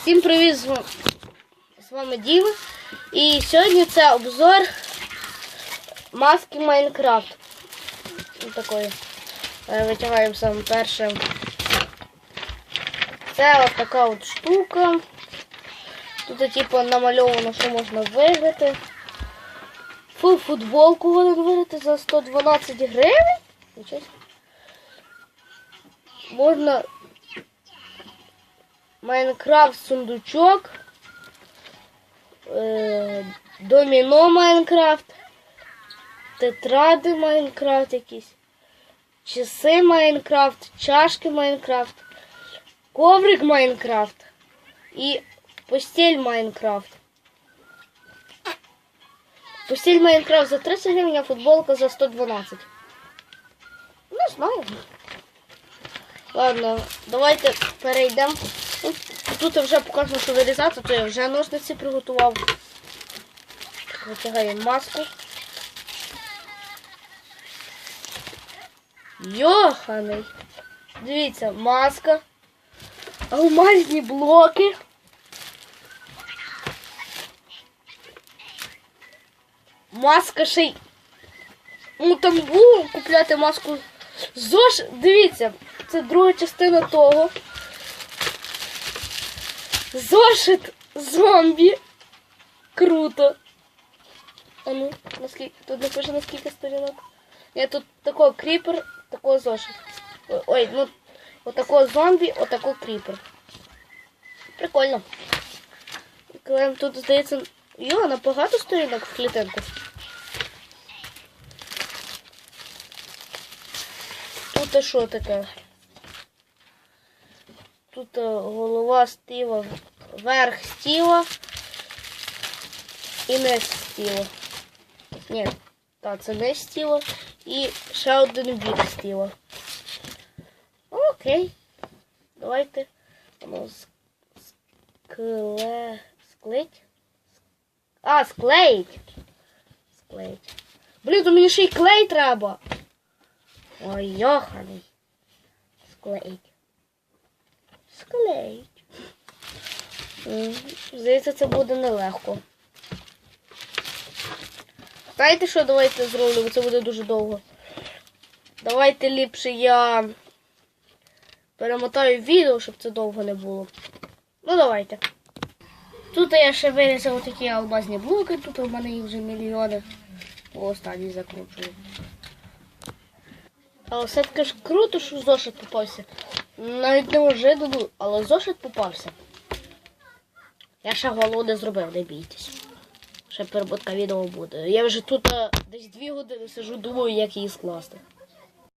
Всім привіт! З вами Діма. І сьогодні це обзор маски Майнкрафт. Ось такої. Е, Витягаємо саме перше. Це от така от штука. Тут типу намальовано, що можна виграти. Фу, футболку можна виграти за 112 гривень. Можна Майнкрафт сундучок. Е, доміно Майнкрафт. Тетради Майнкрафт якісь. Часи Майнкрафт, чашки Майнкрафт, коврик Майнкрафт і постіль Майнкрафт. Постіль Майнкрафт за 30 гривень, а футболка за 112. Не знаю. Ладно, давайте перейдемо. Тут вже показано, що вирізати, то я вже ножниці приготував. Витягаємо маску. Йоханий. Дивіться, маска. Алмазні блоки. Маска ще й. Ну там було купляти маску. Зош, дивіться, це друга частина того. Зошит зомбі. Круто. А ну, наскільки. Тут напише на скільки сторінок. Я тут такого кріпер, такого зошит. Ой, ну, отакого зомбі, отакого кріпер. Прикольно. Клеєм тут, здається, йо, на багато сторінок в клітинку. Тут а що таке? Тут е, голова стіла, верх стіла і низ стіла. Ні, так, це не стіла. І ще один бік стіла. Окей. Давайте воно скле... склеїть. А, склеїть. Склеїть. Блін, то мені ще й клей треба. Ой, йоханий. Склеїть. Склеїть. Здається, це буде нелегко. Знаєте що, давайте зроблю, бо це буде дуже довго. Давайте ліпше я перемотаю відео, щоб це довго не було. Ну давайте. Тут я ще вирізав такі алмазні блоки, тут у мене їх вже мільйони. О, останній закручую. Але все-таки ж круто, що зошит попався. Навіть не вже дадуть, але зошит попався. Я ще голову не зробив, не бійтесь. Ще перебутка відео буде. Я вже тут а, десь дві години сижу, думаю, як її скласти.